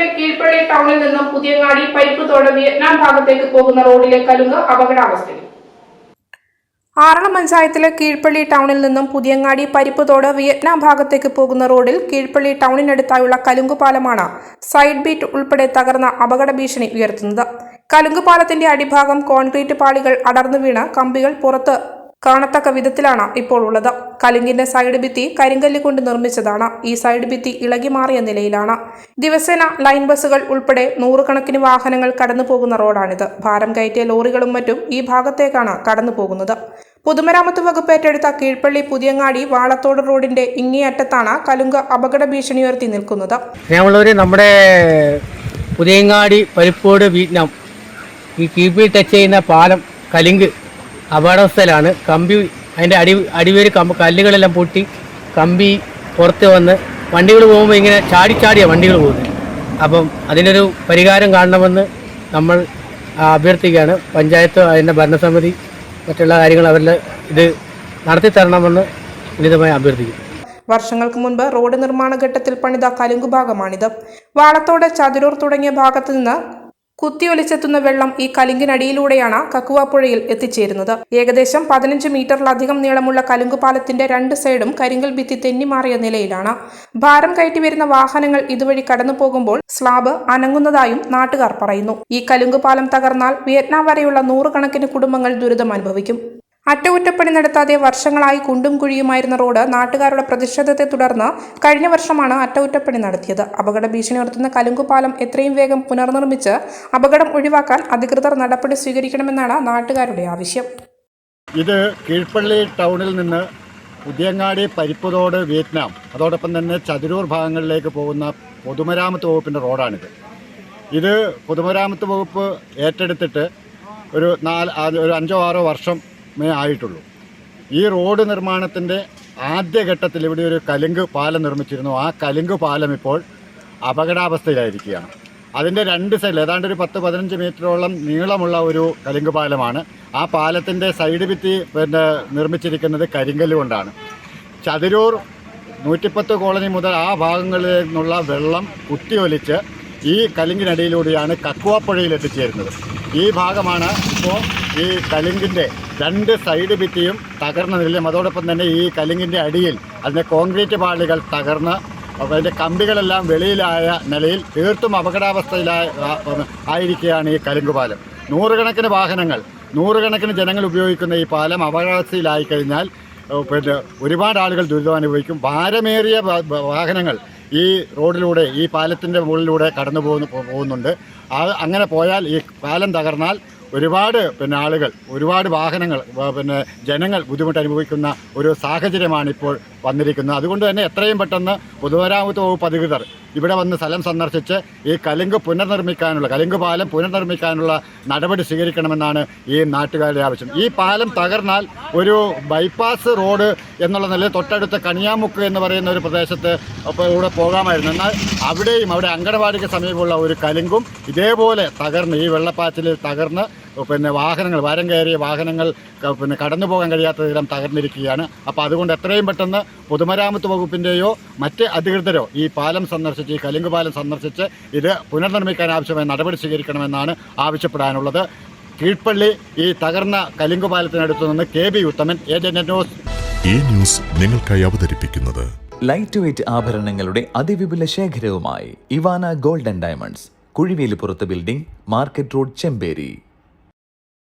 പഞ്ചായത്തിലെ കീഴ്പള്ളി ടൗണിൽ നിന്നും പുതിയങ്ങാടി പരിപ്പുതോട് വിയറ്റ്നാം ഭാഗത്തേക്ക് പോകുന്ന റോഡിലെ കലുങ്ക് അപകടാവസ്ഥയിൽ. ആറളം പഞ്ചായത്തിലെ കീഴ്പള്ളി ടൗണിൽ നിന്നും പുതിയങ്ങാടി പരിപ്പുതോട് വിയറ്റ്നാം ഭാഗത്തേക്ക് പോകുന്ന റോഡിൽ കീഴ്പള്ളി ടൗണിനടുത്തായുള്ള കലുങ്കുപാലമാണ് സൈഡ് ബീറ്റ് ഉൾപ്പെടെ തകർന്ന അപകട ഭീഷണി ഉയർത്തുന്നത്. കലുങ്കുപാലത്തിന്റെ അടിഭാഗം കോൺക്രീറ്റ് പാളികൾ അടർന്നു വീണ് കമ്പികൾ പുറത്ത് കാണത്തക്ക വിധത്തിലാണ് ഇപ്പോൾ ഉള്ളത്. കലിങ്കിന്റെ സൈഡ് ഭിത്തി കരിങ്കല്ല് കൊണ്ട് നിർമ്മിച്ചതാണ്. ഈ സൈഡ് ഭിത്തി ഇളകി മാറിയ നിലയിലാണ്. ദിവസേന ലൈൻ ബസ്സുകൾ ഉൾപ്പെടെ നൂറുകണക്കിന് വാഹനങ്ങൾ കടന്നു പോകുന്ന റോഡാണിത്. ഭാരം കയറ്റിയ ലോറികളും മറ്റും ഈ ഭാഗത്തേക്കാണ് കടന്നു പോകുന്നത് പൊതുമരാമത്ത് വകുപ്പ് ഏറ്റെടുത്ത കീഴ്പള്ളി പുതിയങ്ങാടി വാളത്തോട് റോഡിന്റെ ഇങ്ങേയറ്റത്താണ് കലുങ്ക് അപകട ഭീഷണി ഉയർത്തി നിൽക്കുന്നത്. നമ്മുടെ പുതിയങ്ങാടി പരിപ്പോട് വിയറ്റ്നാം ഈ കീപ്പിൽ ടച്ച് ചെയ്യുന്ന പാലം കലിങ്ക് അപകടാവസ്ഥയിലാണ് കമ്പി അതിന്റെ അടി അടിവേര് കമ്പ് കല്ലുകളെല്ലാം പൊട്ടി കമ്പി പുറത്ത് വന്ന് വണ്ടികൾ പോകുമ്പോൾ ഇങ്ങനെ ചാടി ചാടിയാണ് വണ്ടികൾ പോകുന്നത്. അപ്പം അതിനൊരു പരിഹാരം കാണണമെന്ന് നമ്മൾ അഭ്യർത്ഥിക്കുകയാണ്. പഞ്ചായത്ത് അതിന്റെ ഭരണസമിതി മറ്റുള്ള കാര്യങ്ങൾ അവരിൽ ഇത് നടത്തി തരണമെന്ന് വിനിതമായി അഭ്യർത്ഥിക്കുന്നു. വർഷങ്ങൾക്ക് മുൻപ് റോഡ് നിർമ്മാണ ഘട്ടത്തിൽ പണിത കലുങ്കു ഭാഗമാണിത്. വാളത്തോട് ചതുരൂർ തുടങ്ങിയ ഭാഗത്തു നിന്ന് കുത്തിയൊലിച്ചെത്തുന്ന വെള്ളം ഈ കലുങ്കിനടിയിലൂടെയാണ് കക്കുവാപ്പുഴയിൽ എത്തിച്ചേരുന്നത്. ഏകദേശം പതിനഞ്ച് മീറ്ററിലധികം നീളമുള്ള കലുങ്കുപാലത്തിന്റെ രണ്ട് സൈഡും കരിങ്കൽ ഭിത്തി തെന്നിമാറിയ നിലയിലാണ്. ഭാരം കയറ്റി വരുന്ന വാഹനങ്ങൾ ഇതുവഴി കടന്നു പോകുമ്പോൾ സ്ലാബ് അനങ്ങുന്നതായും നാട്ടുകാർ പറയുന്നു. ഈ കലുങ്കുപാലം തകർന്നാൽ വിയറ്റ്നാം വരെയുള്ള നൂറുകണക്കിന് കുടുംബങ്ങൾ ദുരിതം അനുഭവിക്കും അറ്റകുറ്റപ്പണി നടത്താതെ വർഷങ്ങളായി കുണ്ടും കുഴിയുമായിരുന്ന റോഡ് നാട്ടുകാരുടെ പ്രതിഷേധത്തെ തുടർന്ന് കഴിഞ്ഞ വർഷമാണ് അറ്റകുറ്റപ്പണി നടത്തിയത്. അപകട ഭീഷണി ഉയർത്തുന്ന കലുങ്കുപാലം എത്രയും വേഗം പുനർനിർമ്മിച്ച് അപകടം ഒഴിവാക്കാൻ അധികൃതർ നടപടി സ്വീകരിക്കണമെന്നാണ് നാട്ടുകാരുടെ ആവശ്യം. ഇത് കീഴ്പള്ളി ടൗണിൽ നിന്ന് പുതിയങ്ങാടി പരിപ്പുതോട് വിയറ്റ്നാം. അതോടൊപ്പം തന്നെ ചതുരൂർ ഭാഗങ്ങളിലേക്ക് പോകുന്ന പൊതുമരാമത്ത് വകുപ്പിന്റെ റോഡാണിത്. ഇത് പൊതുമരാമത്ത് വകുപ്പ് ഏറ്റെടുത്തിട്ട് ഒരു നാല് ഒരു അഞ്ചോ ആറോ വർഷമേ ആയിട്ടുള്ളൂ. ഈ റോഡ് നിർമ്മാണത്തിന്റെ ആദ്യഘട്ടത്തിൽ ഇവിടെ ഒരു കലുങ്ക് പാലം നിർമ്മിച്ചിരുന്നു. ആ കലുങ്ക് പാലം ഇപ്പോൾ അപകടാവസ്ഥയിലായിരിക്കുകയാണ്. അതിന്റെ രണ്ട് സൈഡിൽ ഏതാണ്ട് ഒരു പത്ത് പതിനഞ്ച് മീറ്ററോളം നീളമുള്ള ഒരു കലുങ്ക് പാലമാണ്. ആ പാലത്തിന്റെ സൈഡ് ഭിത്തി പിന്നെ നിർമ്മിച്ചിരിക്കുന്നത് കരിങ്കല്ല് കൊണ്ടാണ്. ചതിരൂർ നൂറ്റിപ്പത്ത് കോളനി മുതൽ ആ ഭാഗങ്ങളിൽ നിന്നുള്ള വെള്ളം കുത്തിയൊലിച്ച് ഈ കലിങ്കിനടിയിലൂടെയാണ് കക്കുവാപ്പുഴയിൽ എത്തിച്ചേരുന്നത്. ഈ ഭാഗമാണ് ഇപ്പോൾ ഈ കലിങ്കിന്റെ രണ്ട് സൈഡ് ഭിത്തിയും തകർന്ന നിലയും അതോടൊപ്പം തന്നെ ഈ കലിങ്കിന്റെ അടിയിൽ അതിന്റെ കോൺക്രീറ്റ് പാളികൾ തകർന്ന് അതിന്റെ കമ്പികളെല്ലാം വെളിയിലായ നിലയിൽ തീർത്തും അപകടാവസ്ഥയിലായ ആയിരിക്കുകയാണ് ഈ കലുങ്കുപാലം നൂറുകണക്കിന് വാഹനങ്ങൾ നൂറുകണക്കിന് ജനങ്ങൾ ഉപയോഗിക്കുന്ന ഈ പാലം അപകടാവസ്ഥയിലായി കഴിഞ്ഞാൽ പിന്നെ ഒരുപാട് ആളുകൾ ദുരിതം അനുഭവിക്കും ഭാരമേറിയ വാഹനങ്ങൾ ഈ റോഡിലൂടെ ഈ പാലത്തിന്റെ മുകളിലൂടെ കടന്നു പോകുന്നു പോകുന്നുണ്ട്. ആ അങ്ങനെ പോയാൽ ഈ പാലം തകർന്നാൽ ഒരുപാട് പിന്നെ ആളുകൾ ഒരുപാട് വാഹനങ്ങൾ പിന്നെ ജനങ്ങൾ ബുദ്ധിമുട്ട് അനുഭവിക്കുന്ന ഒരു സാഹചര്യമാണ് ഇപ്പോൾ വന്നിരിക്കുന്നത്. അതുകൊണ്ട് തന്നെ എത്രയും പെട്ടെന്ന് പൊതുമരാമത്ത് വകുപ്പ് അധികൃതർ ഇവിടെ വന്ന് സ്ഥലം സന്ദർശിച്ച് ഈ കലുങ്ക് പുനർനിർമ്മിക്കാനുള്ള കലുങ്ക് പാലം പുനർനിർമ്മിക്കാനുള്ള നടപടി സ്വീകരിക്കണമെന്നാണ് ഈ നാട്ടുകാരുടെ ആവശ്യം. ഈ പാലം തകർന്നാൽ ഒരു ബൈപ്പാസ് റോഡ് എന്നുള്ള നിലയിൽ തൊട്ടടുത്ത കണിയാമുക്ക് എന്ന് പറയുന്ന ഒരു പ്രദേശത്ത് ഇവിടെ പോകാമായിരുന്നു. എന്നാൽ അവിടെയും അവിടെ അങ്കണവാടിക്ക് സമീപമുള്ള ഒരു കലുങ്കും ഇതേപോലെ തകർന്ന് ഈ വെള്ളപ്പാച്ചിലിൽ തകർന്ന് പിന്നെ വാഹനങ്ങൾ വാരം കയറിയ വാഹനങ്ങൾ പിന്നെ കടന്നു പോകാൻ കഴിയാത്ത വിധം തകർന്നിരിക്കുകയാണ്. അപ്പോൾ അതുകൊണ്ട് എത്രയും പെട്ടെന്ന് പൊതുമരാമത്ത് വകുപ്പിന്റെയോ മറ്റ് അധികൃതരോ ഈ പാലം സന്ദർശിച്ച് ഈ കലുങ്ക് പാലം സന്ദർശിച്ച് ഇത് പുനർനിർമ്മിക്കാൻ ആവശ്യമായ നടപടി സ്വീകരിക്കണമെന്നാണ് ആവശ്യപ്പെടാനുള്ളത്. കീഴ്പള്ളി ഈ തകർന്ന കലുങ്ക് പാലത്തിനടുത്തു നിന്ന് K B Uthaman agent news. ഈ ന്യൂസ് നിങ്ങൾക്കായി അവതരിപ്പിക്കുന്നത് ലൈറ്റ് വെയ്റ്റ് ആഭരണങ്ങളുടെ അതിവിപുല ശേഖരവുമായി Ivana golden diamonds കുഴിവേലിപ്പുറത്ത് building market road Chemperi.